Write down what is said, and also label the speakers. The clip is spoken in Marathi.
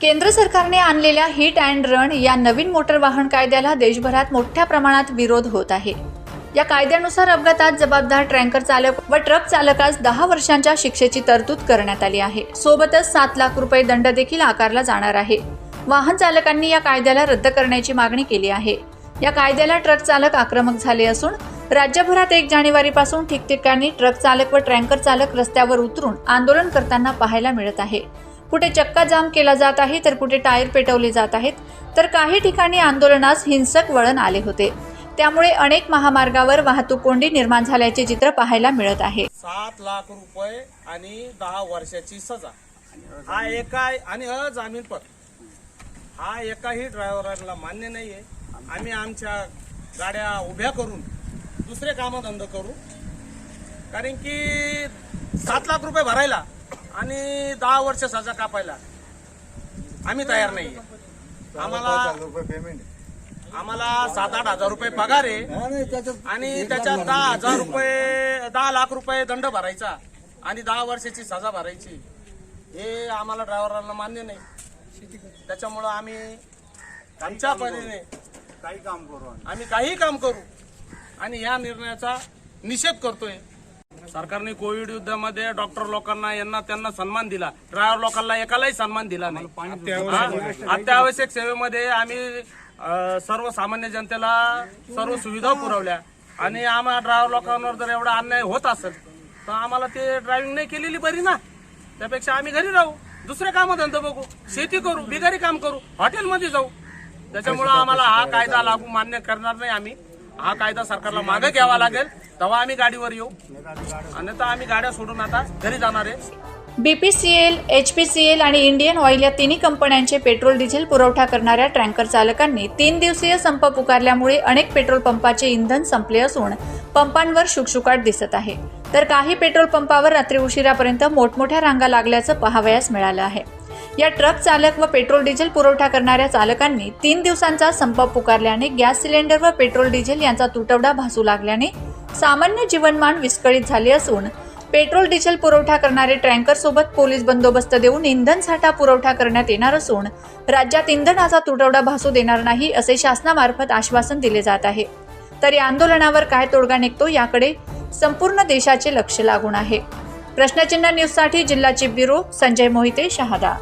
Speaker 1: केंद्र सरकारने आणलेल्या हिट अँड रन या नवीन मोटर वाहन कायद्याला देशभरात मोठ्या प्रमाणात विरोध होत आहे. या कायद्यानुसार अपघातात जबाबदार ट्रँकर चालक व ट्रक चालकास दहा वर्षांच्या शिक्षेची तरतूद करण्यात आली आहे. सोबतच सात लाख रुपये दंड देखील आकारला जाणार आहे. वाहन चालकांनी या कायद्याला रद्द करण्याची मागणी केली आहे. या कायद्याला ट्रक चालक आक्रमक झाले असून राज्यभरात एक जानेवारीपासून ठिकठिकाणी ट्रक चालक व ट्रँकर चालक रस्त्यावर उतरून आंदोलन करताना पाहायला मिळत आहे. कुठे चक्का जाम केला जात आहे तर कुठे टायर पेटवले जात आहेत तर काही ठिकाणी आंदोलनास हिंसक वळण आले होते. त्यामुळे अनेक महामार्गावर वाहतूक कोंडी निर्माण झाल्याचे चित्र पाहायला मिळत आहे.
Speaker 2: सात लाख रुपये आणि दहा वर्षाची सजा. हा एका आणि अजामीनपर हा एकाही ड्रायव्हरला मान्य नाहीये. आम्ही आमच्या गाड्या उभ्या करून दुसरे कामधंद करू. कारण की सात लाख रुपये भरायला आणि दहा वर्ष सजा कापायला. आम्ही तयार नाहीये. आम्हाला आम्हाला सात आठ हजार रुपये पगार आहे. आणि त्याच्यात दहा हजार रुपये दहा लाख रुपये दंड भरायचा. आणि दहा वर्षाची सजा भरायची. हे आम्हाला ड्रायव्हरांना मान्य नाही. त्याच्यामुळं आम्ही आमच्या परीने
Speaker 3: काही काम करू. आम्ही
Speaker 2: काही काम करू. आणि या निर्णयाचा निषेध करतोय. सरकारने कोविड युद्धामध्ये डॉक्टर लोकांना यांना त्यांना सन्मान दिला. ड्रायव्हर लोकांना एकालाही सन्मान दिला नाही. हा? अत्यावश्यक सेवेमध्ये आम्ही अ, सर्वसामान्य जनतेला सर्व सुविधा पुरवल्या. आणि आम्हाला ड्रायव्हर लोकांवर जर एवढा अन्याय होत असेल तर आम्हाला ते ड्रायव्हिंग नाही केलेली बरी ना. त्यापेक्षा आम्ही घरी राहू दुसरे काम धंदे बघू शेती करू बिगारी काम करू हॉटेलमध्ये जाऊ. त्याच्यामुळं आम्हाला हा कायदा लागू मान्य करणार नाही आम्ही. हा कायदा सरकारला मागे घ्यावा लागेल. तेव्हा आम्ही गाडीवर येऊ. अन्यथा आम्ही गाड्या सोडून आता घरी जाणार आहे.
Speaker 1: बीपीसीएल एचपीसीएल आणि इंडियन ऑइल या तिन्ही कंपन्यांचे पेट्रोल डिझेल पुरवठा करणाऱ्या टँकर चालकांनी तीन दिवसीय संप पुकारल्यामुळे अनेक पेट्रोल पंपाचे इंधन संपले असून पंपांवर शुकशुकाट दिसत आहे. तर काही पेट्रोल पंपावर रात्री उशिरापर्यंत मोठमोठ्या रांगा लागल्याचं पाहावयास मिळालं आहे. या ट्रक चालक व पेट्रोल डिझेल पुरवठा करणाऱ्या चालकांनी तीन दिवसांचा संप पुकारल्याने गॅस सिलेंडर व पेट्रोल डिझेल यांचा तुटवडा भासू लागल्याने सामान्य जीवनमान विस्कळीत झाले असून पेट्रोल डिझेल पुरवठा करणारे टँकर सोबत पोलीस बंदोबस्त देऊन इंधन साठा पुरवठा करण्यात येणार असून राज्यात इंधनाचा तुटवडा भासू देणार नाही असे शासनामार्फत आश्वासन दिले जात आहे. तर या आंदोलनावर काय तोडगा निघतो याकडे संपूर्ण देशाचे लक्ष लागून आहे. प्रश्नचिन्ह न्यूजसाठी जिल्हा चीफ ब्युरो संजय मोहिते शहादा.